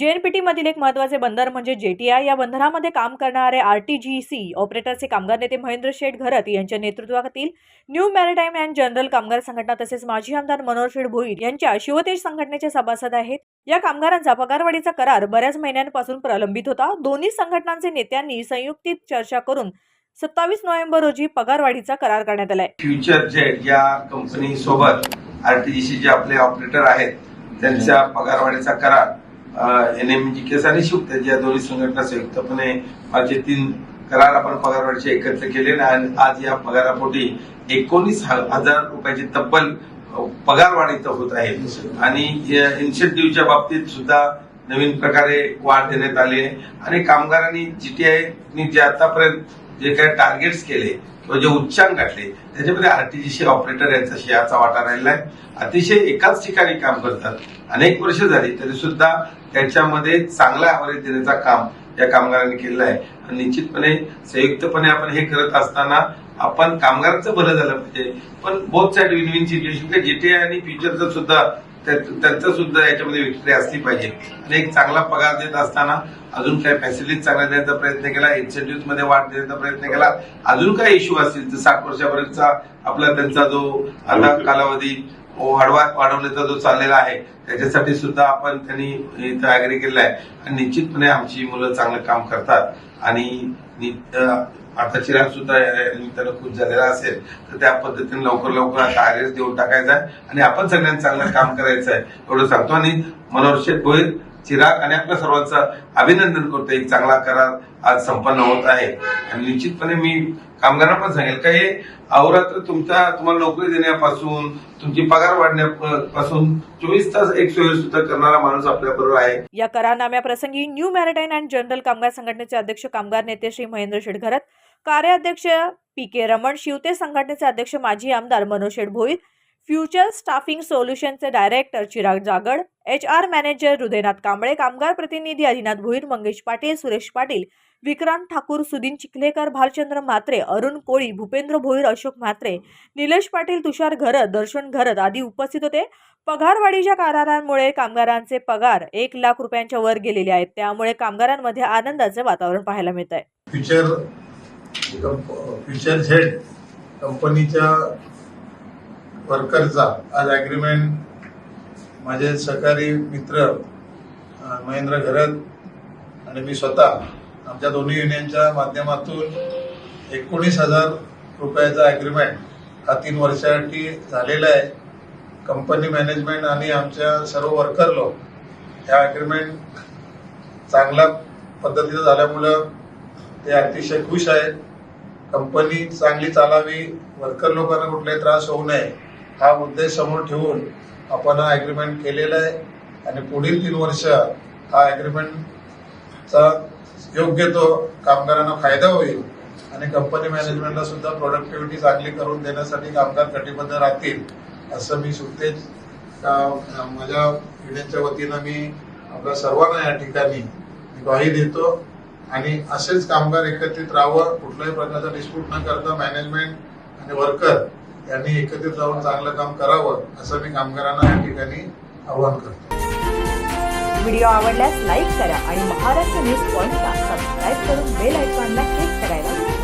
JNPT मधील एक महत्त्वाचे बंदर म्हणजे जेटीआय. या बंदरामध्ये काम करणारे आर टी जी सी ऑपरेटरचे कामगार नेते महेंद्र शेठ घरत यांच्या नेतृत्वातील न्यू मॅरिटाईम अँड जनरल कामगार संघटना तसेच माजी आमदार मनोहर शेठ भोईर यांच्या शिवतेज संघटनेचे सभासद आहेत. या कामगारांचा पगारवाढीचा करार बऱ्याच महिन्यांपासून प्रलंबित होता. दोन्ही संघटनांचे नेत्यांनी संयुक्तीत चर्चा करून सत्तावीस नोव्हेंबर रोजी पगारवाढीचा करार करण्यात आलाय. फ्युचर जेट या कंपनी सोबत आरटीजीसी जे आपले ऑपरेटर आहेत त्यांच्या पगारवाढीचा करार एन एम जी केस आणि शिवतेज या दोन्ही संघटना संयुक्तपणे माझे तीन करार आपण पगारवाढीचे एकत्र केले आणि आज या पगारापोटी एकोणीस हजार रुपयाची तब्बल अ, पगारवाढ इथं होत आहे. आणि इन्सेंटिव्हच्या बाबतीत सुद्धा नवीन प्रकारे वाढ देण्यात आली आहे. आणि कामगारांनी जीटीआयनी जे आतापर्यंत जे काही टार्गेट्स केले किंवा जे उच्चांक गाठले त्याच्यामध्ये आरटीजीसी ऑपरेटर यांचा शेअरचा वाटा राहिला आहे. अतिशय एकाच ठिकाणी काम करतात. अनेक वर्ष झाली तरी सुद्धा त्याच्यामध्ये चांगला ॲव्हरेज देण्याचा काम. या कामगारांनी केलेलं आहे. आणि निश्चितपणे संयुक्तपणे आपण हे करत असताना आपण कामगारांचं भलं झालं पाहिजे. पण both side win win situation GTA आणि फ्युचरचं सुद्धा त्यांचं सुद्धा याच्यामध्ये विक्री असली पाहिजे. आणि एक चांगला पगार देत असताना अजून काही फॅसिलिटीज चांगल्या देण्याचा प्रयत्न केला इन्सेंटिव्हमध्ये वाढ देण्याचा प्रयत्न केला अजून काही इश्यू असतील तर साठ वर्षापर्यंतचा आपला त्यांचा जो आता कालावधी वाढवा वाढवण्याचा जो चाललेला आहे. त्याच्यासाठी सुद्धा आपण त्यांनी इथं अग्री केलेला आहे. आणि निश्चितपणे आमची मुलं चांगलं काम करतात. आणि नि- आता चिराग सुद्धा निमित्तानं खुश झालेला असेल तर त्या पद्धतीने लवकर लवकर आता आर देऊन टाकायचा आहे. आणि आपण सगळ्यांनी चांगलं काम करायचं आहे. एवढं सांगतो. आणि मनोहर शेठ चिराग आणि आपल्या सर्वांचं अभिनंदन करतो एक चांगला करार आज संपन्न होत आहे. आणि निश्चितपणे मी कामगारांना पण सांगेल का हे अहोरात्र तुमच्या तुम्हाला नोकरी देण्यापासून तुमची पगार वाढण्यापासून चोवीस तास एक सुद्धा करणारा माणूस आपल्या बरोबर आहे. या करारनाम्याप्रसंगी न्यू मॅरिटाईन अँड जनरल कामगार संघटनेचे अध्यक्ष कामगार नेते श्री महेंद्र शेटघरत कार्याध्यक्ष पी के रमण शिवते संघटनेचे अध्यक्ष माजी आमदार Manoj Sheth Bhoir future staffing सोल्युशनचे director Chirag Jagad H R manager Hridaynath Kamble कामगार प्रतिनिधी आदिनाथ भोईर मंगेश पाटील सुरेश पाटील विक्रांत ठाकूर सुदीन चिखलेकर भालचंद्र म्हात्रे अरुण कोळी भूपेंद्र भोईर अशोक म्हात्रे निलेश पाटील तुषार घरत दर्शन घरत आदी उपस्थित होते. पगारवाढीच्या करारांमुळे कामगारांचे पगार एक लाख रुपयांच्या वर गेलेले आहेत. त्यामुळे कामगारांमध्ये आनंदाचे वातावरण पाहायला मिळत आहे फ्युचर फ्युचर झेड कंपनीच्या वर्करचा आज ॲग्रीमेंट माझे सहकारी मित्र महेंद्र घरत आणि मी स्वतः आमच्या दोन्ही युनियनच्या माध्यमातून एकोणीस हजार रुपयाचा ॲग्रीमेंट हा तीन वर्षासाठी झालेला आहे. कंपनी मॅनेजमेंट आणि आमच्या सर्व वर्कर लोक ह्या ॲग्रीमेंट चांगल्या पद्धतीचं झाल्यामुळं ते अतिशय खुश आहेत. कंपनी चांगली चालावी वर्कर लोकांना कुठलाही त्रास होऊ नये. हा उद्देश समोर ठेवून आपण हा ॲग्रीमेंट केलेला आहे. आणि पुढील तीन वर्ष हा ॲग्रीमेंटचा योग्य तो कामगारांना फायदा होईल. आणि कंपनी मॅनेजमेंटला सुद्धा प्रोडक्टिव्हिटी चांगली करून देण्यासाठी कामगार कटिबद्ध राहतील असं मी सुटेज माझ्या युनियनच्या वतीनं मी आपल्या सर्वांना या ठिकाणी ग्वाही देतो. आणि असेच कामगार एकत्रित राहावं कुठल्याही प्रकारचा डिस्प्यूट न करता मॅनेजमेंट आणि वर्कर यांनी एकत्रित जाऊन चांगलं काम करावं असं मी कामगारांना या ठिकाणी आवाहन करतो. व्हिडिओ आवडल्यास लाईक करा आणि महाराष्ट्र न्यूज पॉइंटला सबस्क्राईब करून बेल आयकॉनला क्लिक करायला